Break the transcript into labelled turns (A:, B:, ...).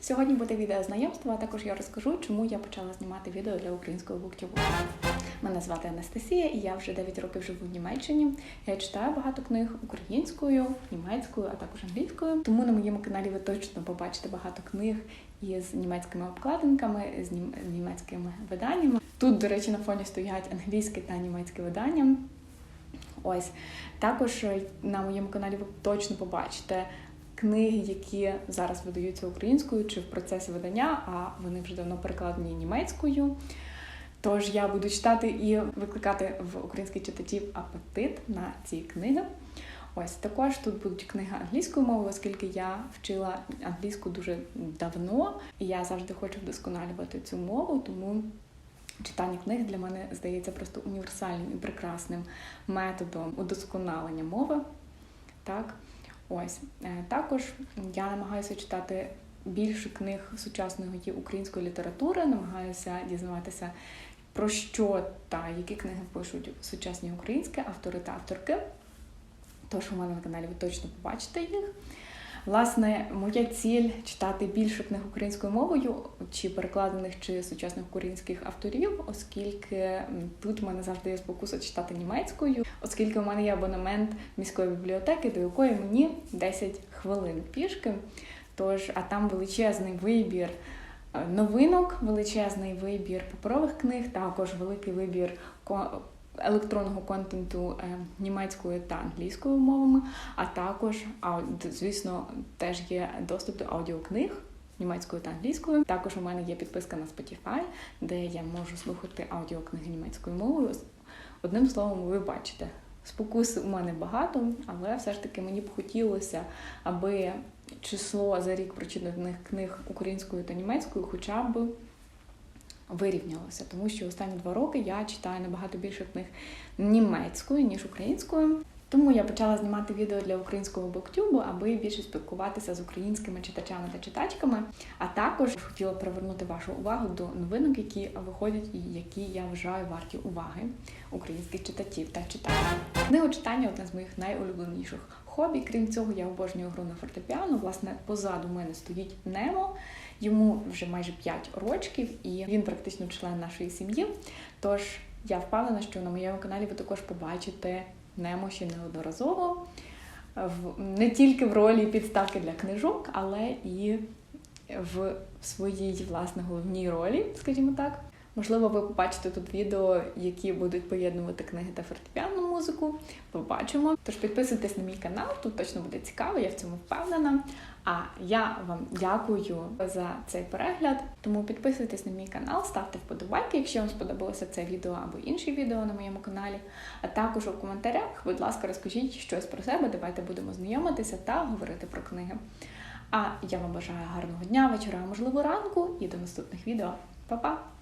A: Сьогодні буде відео знайомства, а також я розкажу, чому я почала знімати відео для українського буктюбу. Мене звати Анастасія, і я вже 9 років живу в Німеччині. Я читаю багато книг українською, німецькою, а також англійською. Тому на моєму каналі ви точно побачите багато книг із німецькими обкладинками, з нім- німецькими виданнями. Тут, до речі, на фоні стоять англійське та німецьке видання. Ось також е, на моєму каналі ви точно побачите книги, які зараз видаються українською чи в процесі видання, а вони вже давно перекладені німецькою. Тож я буду читати і викликати в українських читачів апетит на ці книги. Ось також тут будуть книги англійською мовою, оскільки я вчила англійську дуже давно, і я завжди хочу вдосконалювати цю мову, тому читання книг для мене здається просто універсальним і прекрасним методом удосконалення мови. Так, ось Е, також я намагаюся читати більше книг сучасної української літератури, намагаюся дізнаватися про що та які книги пишуть сучасні українські автори та авторки. Тож у мене на каналі ви точно побачите їх. Власне, моя ціль читати більше книг українською мовою, чи перекладених, чи сучасних українських авторів, оскільки тут в мене завжди є спокуса читати німецькою, оскільки у мене є абонемент міської бібліотеки, до якої мені 10 хвилин пішки. Тож, а там величезний вибір е, новинок, величезний вибір паперових книг, також великий вибір електронного контенту е, німецькою та англійською мовами, а також, звісно, теж є доступ до аудіокниг. Німецькою та англійською. Також у мене є підписка на Spotify, де я можу слухати аудіокниги німецькою мовою. Одним словом, ви бачите, спокус у мене багато, але все ж таки мені б хотілося, аби число за рік прочитаних книг українською та німецькою хоча б вирівнялося, тому що останні два роки я читаю набагато більше книг німецькою, ніж українською. Тому я почала знімати відео для українського буктюбу, аби більше спілкуватися з українськими читачами та читачками. А також хотіла привернути вашу увагу до новинок, які виходять і які я вважаю варті уваги українських читачів та читачів. Книгочитання одне з моїх найулюбленіших хобі. Крім цього, я обожнюю гру на фортепіано. Власне, позаду мене стоїть Немо. Йому вже майже 5 років, і він практично член нашої сім'ї. Тож я впевнена, що на моєму каналі ви також побачите Немо ще неодноразово. Не тільки в ролі підставки для книжок, але і в своїй власне головній ролі, скажімо так. Можливо, ви побачите тут відео, які будуть поєднувати книги та фортепіанну музику. Побачимо. Тож підписуйтесь на мій канал, тут точно буде цікаво, я в цьому впевнена. А я вам дякую за цей перегляд. Тому підписуйтесь на мій канал, ставте вподобайки, якщо вам сподобалося це відео або інші відео на моєму каналі. А також у коментарях, будь ласка, розкажіть щось про себе. Давайте будемо знайомитися та говорити про книги. А я вам бажаю гарного дня, вечора, можливо ранку і до наступних відео. Па-па!